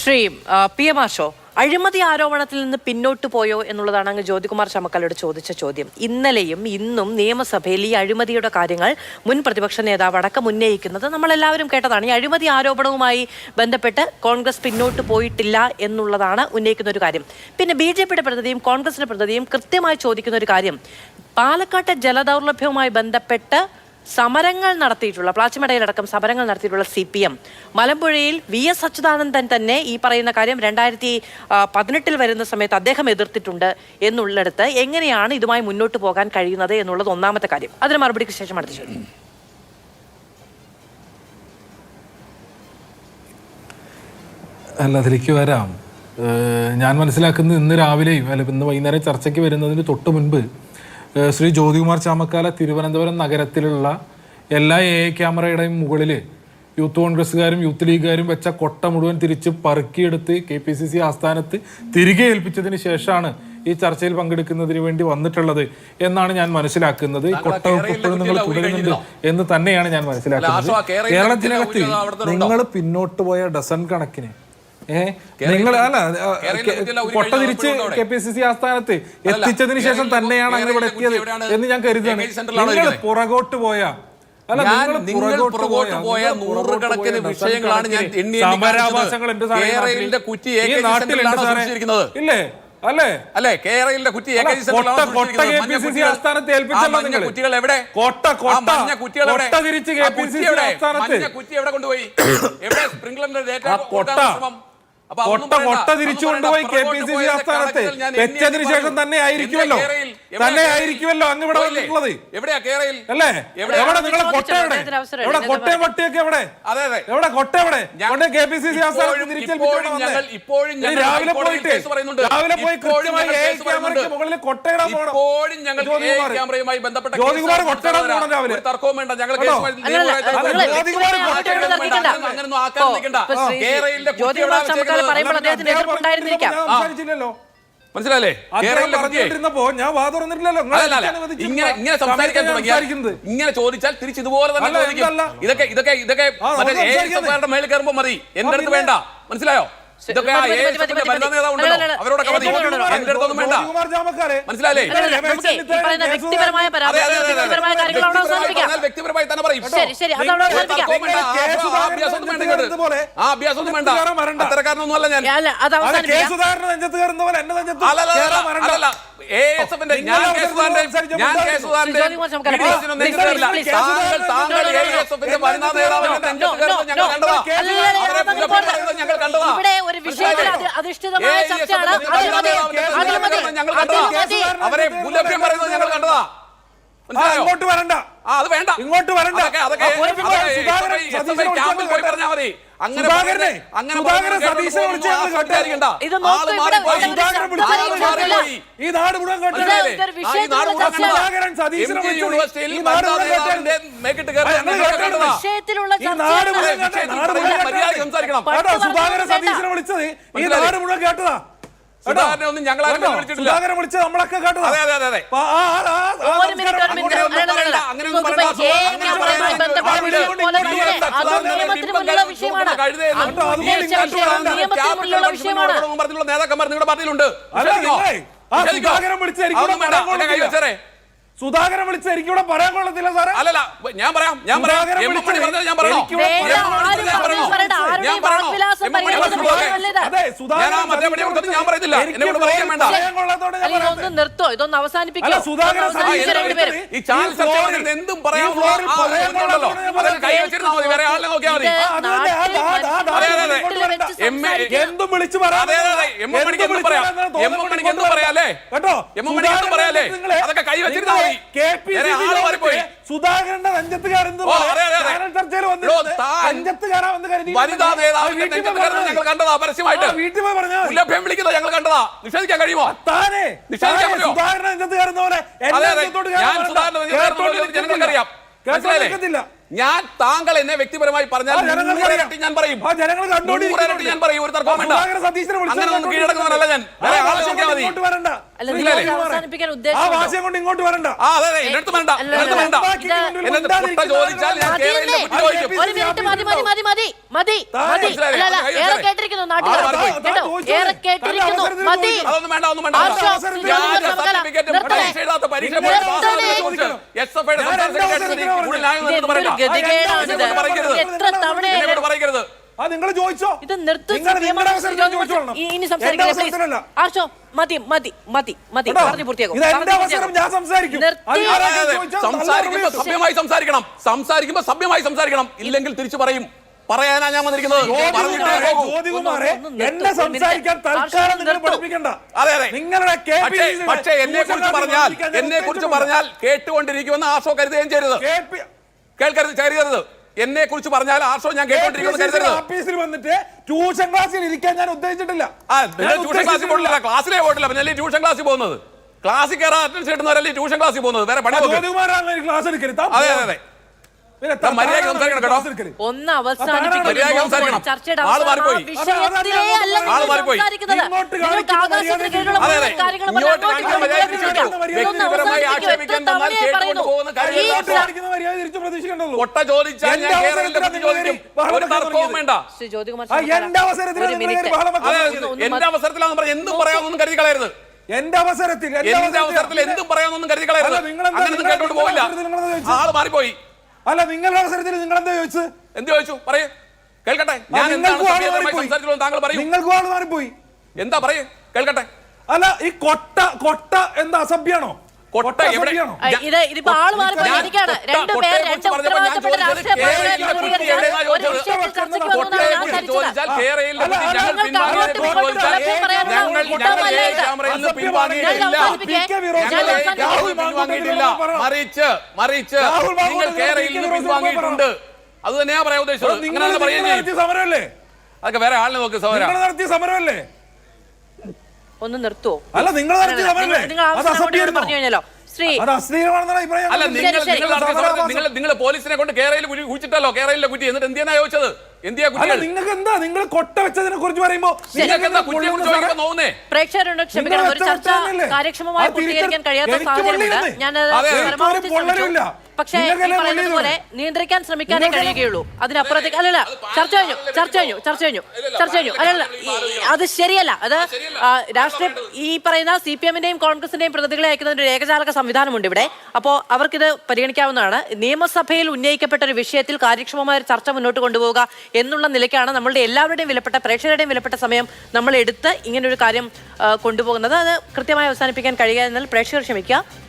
Shri P M മാഷോ അഴിമതി ആരോപണത്തിൽ നിന്ന് പിന്നോട്ട് പോയോ എന്നുള്ളതാണ് അങ്ങ് ജ്യോതികുമാർ ചമക്കലോട് ചോദിച്ച ചോദ്യം. ഇന്നലെയും ഇന്നും നിയമസഭയിൽ ഈ അഴിമതിയുടെ കാര്യങ്ങൾ മുൻ പ്രതിപക്ഷ നേതാവ് അടക്കം ഉന്നയിക്കുന്നത് നമ്മളെല്ലാവരും കേട്ടതാണ്. ഈ അഴിമതി ആരോപണവുമായി ബന്ധപ്പെട്ട് കോൺഗ്രസ് പിന്നോട്ട് പോയിട്ടില്ല എന്നുള്ളതാണ് ഉന്നയിക്കുന്ന ഒരു കാര്യം. പിന്നെ ബി ജെ പിയുടെ പ്രതിനിധിയും കോൺഗ്രസിന്റെ പ്രതിനിധിയും കൃത്യമായി ചോദിക്കുന്ന ഒരു കാര്യം. പാലക്കാട്ടെ ജലദൗർലഭ്യവുമായി ബന്ധപ്പെട്ട് സമരങ്ങൾ നടത്തിയിട്ടുള്ള പ്ലാച്ചിമടയിലടക്കം സമരങ്ങൾ നടത്തിയിട്ടുള്ള സി പി എം. മലമ്പുഴയിൽ വി എസ് അച്യുതാനന്ദൻ തന്നെ ഈ പറയുന്ന കാര്യം രണ്ടായിരത്തി പതിനെട്ടിൽ വരുന്ന സമയത്ത് അദ്ദേഹം എതിർത്തിട്ടുണ്ട് എന്നുള്ളിടത്ത് എങ്ങനെയാണ് ഇതുമായി മുന്നോട്ട് പോകാൻ കഴിയുന്നത് എന്നുള്ളത് ഒന്നാമത്തെ കാര്യം. അതിന് മറുപടിക്ക് ശേഷം അടുത്ത ചോദ്യം. അല്ല അതിലേക്ക് വരാം. ഞാൻ മനസ്സിലാക്കുന്നത് ഇന്ന് രാവിലെയും അല്ല ഇന്ന് വൈകുന്നേരം ചർച്ചയ്ക്ക് വരുന്നതിന് തൊട്ട് മുൻപ് ശ്രീ ജ്യോതികുമാർ ചാമക്കാല തിരുവനന്തപുരം നഗരത്തിലുള്ള എല്ലാ എ ക്യാമറയുടെയും മുകളിൽ യൂത്ത് കോൺഗ്രസ്സുകാരും യൂത്ത് ലീഗുകാരും വെച്ച കൊട്ട മുഴുവൻ തിരിച്ച് പറക്കിയെടുത്ത് കെ പി സി സി ആസ്ഥാനത്ത് തിരികെ ഏൽപ്പിച്ചതിന് ശേഷമാണ് ഈ ചർച്ചയിൽ പങ്കെടുക്കുന്നതിന് വേണ്ടി വന്നിട്ടുള്ളത് എന്നാണ് ഞാൻ മനസ്സിലാക്കുന്നത്. ഈ കൊട്ട ഇപ്പോഴും നിങ്ങൾ തുടരുന്നുണ്ട് എന്ന് തന്നെയാണ് ഞാൻ മനസ്സിലാക്കുന്നത്. കേരളത്തിനകത്ത്. നിങ്ങൾ പിന്നോട്ട് പോയ ഡസൺ കണക്കിന് നിങ്ങൾ അല്ല പൊട്ട തിരിച്ച് കെ പി സി സി ആസ്ഥാനത്ത് എത്തിച്ചതിന് ശേഷം തന്നെയാണ് അങ്ങനെ ഇവിടെ എത്തിയത് എന്ന് ഞാൻ കരുതുകയാണ്. നിങ്ങൾ പുറകോട്ട് പോയ ഞാൻ നിങ്ങൾ പുറകോട്ട് പോയ നൂറുകണക്കിന് വിഷയങ്ങളാണ് ഞാൻ എണ്ണി കേരളത്തിന്റെ. കുറ്റി സെന്ററിലാണ് സൂക്ഷിച്ചിരിക്കുന്നത്. ഇല്ലേ? അല്ലേ? അല്ലെ? കേരളത്തിന്റെ കുറ്റി കുറ്റികൾ- എവിടെ? കൊട്ട, കൊട്ട. കുറ്റികൾ എവിടെ? തിരിച്ച് കുറ്റി എവിടെ? മഞ്ഞ കുറ്റി എവിടെ കൊണ്ടുപോയി? എവിടെ? സ്പ്രിംഗ്ലറിന്റെ ഡേറ്റ കൊട്ട കൊട്ട തിരിച്ചു കൊണ്ടുപോയി കെ. പി സി സി ആസ്ഥാനത്ത്. വെച്ചതിന് ശേഷം തന്നെ ആയിരിക്കുമല്ലോ തന്നെ? ആയിരിക്കുമല്ലോ അങ്ങ് ഇവിടെ വന്നിട്ടുള്ളത്. എവിടെയാ കേരളയിൽ? അല്ലേ? എവിടെ നിങ്ങളെ കൊട്ട എവിടെ? എവിടെ. കൊട്ടയും വട്ടിയൊക്കെ എവിടെ? അതെ അതെ. എവിടെ കൊട്ട എവിടെ? കൊണ്ട് കെ പി സി സി ആസ്ഥാനം ഇപ്പോഴും- രാവിലെ പോയിട്ട് പറയുന്നുണ്ട്. രാവിലെ പോയി കൃത്യമായി. മുകളിൽ കൊട്ടയിടാൻ പോകണം. ഇപ്പോഴും ഞങ്ങൾ ക്യാമറയുമായി ബന്ധപ്പെട്ട ജ്യോതികുമാർ കൊട്ടയിടാൻ പോകണം രാവിലെ. ഒരു തർക്കവും വേണ്ട. ഞങ്ങൾ ജ്യോതികുമാർ. അങ്ങനൊന്നും ആക്കാൻ നിൽക്കണ്ട. കേരളയിലെ? പറയുമ്പോൾ അദ്ദേഹത്തിന് എതിർപ്പുണ്ടായിരുന്നിരിക്കാം ഞാൻ. ഇങ്ങനെ ഇങ്ങനെ സംസാരിക്കാൻ തുടങ്ങിയാൽ ഇങ്ങനെ ചോദിച്ചാൽ തിരിച്ച് ഇതുപോലെ തന്നെ ഇതൊക്കെ ഇതൊക്കെ ഇതൊക്കെ മറ്റേ മേളിൽ കയറുമ്പോ മതി. എന്റെ അടുത്ത് വേണ്ട. മനസ്സിലായോ? ഇതൊക്കെ ആ എ എസ് വനിതാ അവരോടൊക്കെ മതി. എന്റെ അടുത്തൊന്നും വേണ്ട. മനസ്സിലായില്ലേ? വ്യക്തിപരമായ കാര്യങ്ങൾ അവസാനിപ്പിക്കാം വ്യക്തിപരമായി തന്നെ പറയും. ആ, അഭ്യാസം ഒന്നും വേണ്ട. അത്തരക്കാരനൊന്നും അല്ല ഞാൻ കയറാൻ വരണ്ട. അല്ലല്ല. കണ്ടതാ. ചർച്ചയാണ് അവരെ പുലഭ്യം പറയുന്നത് ഞങ്ങൾ കണ്ടതാ. ഇങ്ങോട്ട് വരണ്ട. ആ അത് വേണ്ട. ഇങ്ങോട്ട് വരണ്ട. അങ്ങനെ അങ്ങനെ സതീശനെ വിളിച്ച് ഞങ്ങൾ. ഈ നാട് മുഴുവൻ ഈ. സുധാകരൻ സതീശനെ വിളിച്ചു. ഈ നാട് മുഴുവൻ കേട്ടത്. സുധാകരൻ വിളിച്ചത് ഈ? നാട് മുഴുവൻ കേട്ടതാ. കേട്ടോ? സുധാകരനെ ഒന്നും ഞങ്ങൾ ആരും വിളിച്ചിട്ടില്ല. സുധാകരൻ വിളിച്ചത് നമ്മളൊക്കെ കേട്ടതാ അതെ, അതെ, അതെ, നേതാക്കന്മാർ നിങ്ങളുടെ പാർട്ടിയിലുണ്ട്. സുധാകരൻ വിളിച്ച് എനിക്ക് ഇവിടെ പറയാൻ കൊള്ളത്തില്ല. സാറേ അല്ലല്ല ഞാൻ പറയാം ഞാൻ പറയാം ഞാൻ പറയണോ എനിക്ക് ഇവിടെ പറയാൻ ആരും കൊള്ളത്തില്ല. ഞാൻ പറയണോ? അതെ സുധാകരൻ ഞാൻ ആ മറ്റേ പടി കൊടുത്തിട്ട് ഞാൻ പറയത്തില്ല. എനിക്ക് എന്നെ കൊണ്ട് പറയാൻ വേണ്ട. പറയാൻ കൊള്ളാത്തോടെ ഞാൻ പറയാം പറയാത്തെ. ഇതൊന്ന് നിർത്തോ ഇതൊന്ന് അവസാനിപ്പിക്കോ അല്ല സുധാകരൻ എന്തും ഈ പറയാനുള്ള ഫ്ലോറിൽ പറയാൻ കൈ പറയാത്തെ. വെച്ചിരുന്നാൽ മതി വേറെ ആളിനെ നോക്കിയാൽ മതി എന്തും? കേട്ടോ എം മണിക്ക് എന്തും പറയാല്ലേ? അതൊക്കെ കൈ വെച്ചിരുന്നാ മതി. സുധാകരന്റെ നെഞ്ചത്ത് കയറുന്നത് ചർച്ചയിൽ ഞങ്ങൾ കണ്ടതാ പരസ്യമായിട്ട്. വീട്ടിൽ പോയി പറഞ്ഞാൽ മതി. മുല്ലഭ്യം വിളിക്കുന്നത് ഞങ്ങൾ കണ്ടതാ. നിഷേധിക്കാൻ കഴിയുമോ? താനെ നിഷേധിക്കാൻ കഴിയുമോ? സുധാകരൻ നെഞ്ചത്ത് കയറുന്ന പോലെ കയറുന്നത് മനസ്സിലായില്ലേ? ഞാൻ താങ്കൾ എന്നെ വ്യക്തിപരമായി പറഞ്ഞാൽ ഞാൻ പറയും. ആ, ജനങ്ങൾ കണ്ടോണ്ടിരിക്കുന്നുണ്ട്. നൂറ് ഇരട്ടി ഞാൻ പറയും. ഒരു തർക്കവും വേണ്ട സുധാകരൻ സതീശനെ കീഴടക്കുന്നവരല്ല ഞാൻ. കൊണ്ട് മതി. ആ ഉദ്ദേശമുണ്ടോ? കൊണ്ട് ഇങ്ങോട്ട് വരണ്ട. ആ അതെ അതെ എന്റെ അടുത്ത് വേണ്ട എന്റെ അടുത്ത് വേണ്ട കൊണ്ടുവരുമ്പോൾ എന്നെ തൊട്ട ചോദിച്ചാൽ ഞാൻ. കേരളത്തിലെ കുട്ടി ചോദിക്കും. ഒരു മിനിറ്റ് മതി മതി മതി മതി മതി. മതി. അല്ല അല്ല ഏറെ കേട്ടിരിക്കുന്നു നാട്ടുകാർ കേട്ടോ. ഏറെ കേട്ടിരിക്കുന്നു. മതി. അതൊന്നും വേണ്ട ഒന്നും വേണ്ട. സർട്ടിഫിക്കറ്റും. പരീക്ഷ എഴുതാത്ത പരീക്ഷ. എസ് എഫ് ഐയുടെ സംസ്ഥാന സെക്രട്ടറി കൂടുതൽ ന്യായം പറയരുത്. എത്ര തവണ പറയരുത്. ആ നിങ്ങൾ ചോദിച്ചോ. ഇത് നിർത്ത് നിങ്ങൾ നിങ്ങളുടെ നിയമം അവസരത്തിൽ ചോദിച്ചു ചോദിച്ചോളണം. ഇനി എന്റെ സംസാരിക്കില്ല അവസരത്തിലല്ല. ആർഷോ മതി മതി മതി മതി? പറഞ്ഞു സംസാരിക്കുമ്പോ സഭ്യമായി സംസാരിക്കണം. സംസാരിക്കുമ്പോ സഭ്യമായി സംസാരിക്കണം. ഇല്ലെങ്കിൽ തിരിച്ചു പറയും. പറയാനാ ഞാൻ വന്നിരിക്കുന്നത്? എന്നെ സംസാരിക്കാൻ തൽക്കാലം നിങ്ങൾ പഠിപ്പിക്കണ്ട. അതെ അതെ. നിങ്ങളുടെ പക്ഷേ എന്നെ കുറിച്ച് പറഞ്ഞാൽ എന്നെ കുറിച്ച് പറഞ്ഞാൽ കേട്ടുകൊണ്ടിരിക്കുമെന്ന് ആശോ കരുതുകയും ചെയ്യരുത്. കേൾക്കരുത് കരുതരുത് എന്നെ കുറിച്ച് പറഞ്ഞാൽ ആർഷോ ഞാൻ കേട്ടോണ്ടിരിക്കുന്നത് ഓഫീസിൽ വന്നിട്ട് ട്യൂഷൻ ക്ലാസ്സിൽ ഇരിക്കാൻ ഞാൻ ഉദ്ദേശിച്ചിട്ടില്ല. ട്യൂഷൻ ക്ലാസ്സിൽ പോയിട്ടില്ല ക്ലാസ്സിലേ പോയിട്ടില്ല പിന്നെ ട്യൂഷൻ ക്ലാസ്സിൽ പോകുന്നത്? ക്ലാസ്സിൽ കയറാൻ അറ്റൻഷൻ കിട്ടുന്നവരല്ലേ ട്യൂഷൻ ക്ലാസ്സിൽ പോകുന്നത്? വേറെ പണി ക്ലാസ് എടുക്കരുത് അതെ അതെ. സംസാരിക്കണം കേട്ടോ. ഒന്ന് അവസാനിപ്പിക്കുന്നു ചർച്ചയുടെ ഒട്ട ചോദിച്ചാൽ എന്റെ. അവസരത്തിലാണെന്ന് പറഞ്ഞ എന്തും പറയാമെന്നും കരുതി കളയരുത് എന്റെ അവസരത്തിൽ എന്റെ അവസരത്തിൽ എന്തും പറയാമെന്നൊന്നും കരുതി കളയരുത് അങ്ങനെ കേട്ടോണ്ട്? ആൾ മാറിപ്പോയി അല്ല നിങ്ങളുടെ അവസരത്തിൽ നിങ്ങൾ എന്താ ചോദിച്ചത്? എന്ത് ചോദിച്ചു? പറയൂ. കേൾക്കട്ടെ. ഞാൻ താങ്കൾ പറയൂ. നിങ്ങൾക്ക് ആൾ മാറിപ്പോയി. എന്താ പറയൂ? കേൾക്കട്ടെ. അല്ല ഈ കൊട്ട കൊട്ട എന്താ അസഭ്യാണോ? കൊട്ട എവിടെ? ഇത് ഇതിപ്പോ ആൾ മാറി രണ്ടു പേർ രണ്ട് പറഞ്ഞപ്പോൾ ഞാൻ ഉത്തരവാദിത്തപ്പെട്ട രാഷ്ട്രീയ പ്രവർത്തകരെ ഒരു? വിഷയത്തിൽ ചർച്ചയ്ക്ക് വന്നതാണ് ധരിച്ചത് മറിച്ച് മറിച്ച് നിങ്ങൾ കേരളയിൽ നിന്ന് പിൻവാങ്ങിയിട്ടുണ്ട്. അത് തന്നെയാ പറയാൻ ഉദ്ദേശിച്ചത്. അതൊക്കെ വേറെ ആളിനെ നോക്ക് സമരം നടത്തിയ സമരമല്ലേ? ഒന്ന് നിർത്തുവോ അല്ല നിങ്ങൾ നടത്തിയ സമരമല്ലേ നിങ്ങൾ അത് അസഭ്യമായിരുന്നോ? പറഞ്ഞു കഴിഞ്ഞാലോ ശ്രീ അത് അശ്ലീലമാണെന്നാണ് അഭിപ്രായം അല്ല നിങ്ങൾ ശരി. നിങ്ങൾ നടത്തിയ സമരത്തിൽ നിങ്ങൾ നിങ്ങൾ പോലീസിനെ കൊണ്ട് കേരളയിൽ കുഴിച്ചിട്ടല്ലോ കേരളയിലെ കുറ്റി. എന്നിട്ട് എന്തിനാ ചോദിച്ചത്? എന്തിയാ അല്ല കുറ്റികൾ നിങ്ങൾക്ക് എന്താ നിങ്ങൾ കൊട്ട വെച്ചതിനെ കുറിച്ച് പറയുമ്പോ നിങ്ങൾക്ക് എന്താ കുറ്റിയെ കുറിച്ച് ചോദിക്കാൻ നോവുന്നേ പ്രേക്ഷകരോട് ക്ഷമിക്കണം. ഒരു ചർച്ച കാര്യക്ഷമമായി പൂർത്തീകരിക്കാൻ കഴിയാത്ത സാഹചര്യമുണ്ട്. ഞാൻ ഞാനത് അതെ, എനിക്ക് പരമാവധി ശ്രമിച്ചു പക്ഷേ പോലെ. നിയന്ത്രിക്കാൻ ശ്രമിക്കാനേ കഴിയുകയുള്ളൂ. അതിനപ്പുറത്തേക്ക് അല്ലല്ല ചർച്ച കഴിഞ്ഞു ചർച്ച കഴിഞ്ഞു ചർച്ച കഴിഞ്ഞു ചർച്ച കഴിഞ്ഞു. അല്ലല്ല അത് ശരിയല്ല. അത് രാഷ്ട്രീയ ഈ പറയുന്ന സി പി എമ്മിന്റെയും കോൺഗ്രസിന്റെയും പ്രതികളെ അയക്കുന്ന ഒരു ഏകജാലക സംവിധാനമുണ്ട് ഇവിടെ. അപ്പോൾ അവർക്കിത് പരിഗണിക്കാവുന്നതാണ്. നിയമസഭയിൽ ഉന്നയിക്കപ്പെട്ട ഒരു വിഷയത്തിൽ കാര്യക്ഷമമായ ഒരു ചർച്ച മുന്നോട്ട് കൊണ്ടുപോവുക എന്നുള്ള നിലയ്ക്കാണ് നമ്മളുടെ എല്ലാവരുടെയും വിലപ്പെട്ട പ്രേക്ഷകരുടെയും വിലപ്പെട്ട സമയം നമ്മൾ എടുത്ത് ഇങ്ങനൊരു കാര്യം കൊണ്ടുപോകുന്നത്. അത് കൃത്യമായി അവസാനിപ്പിക്കാൻ കഴിയുക എന്നാൽ പ്രേക്ഷകർ ക്ഷമിക്കുക.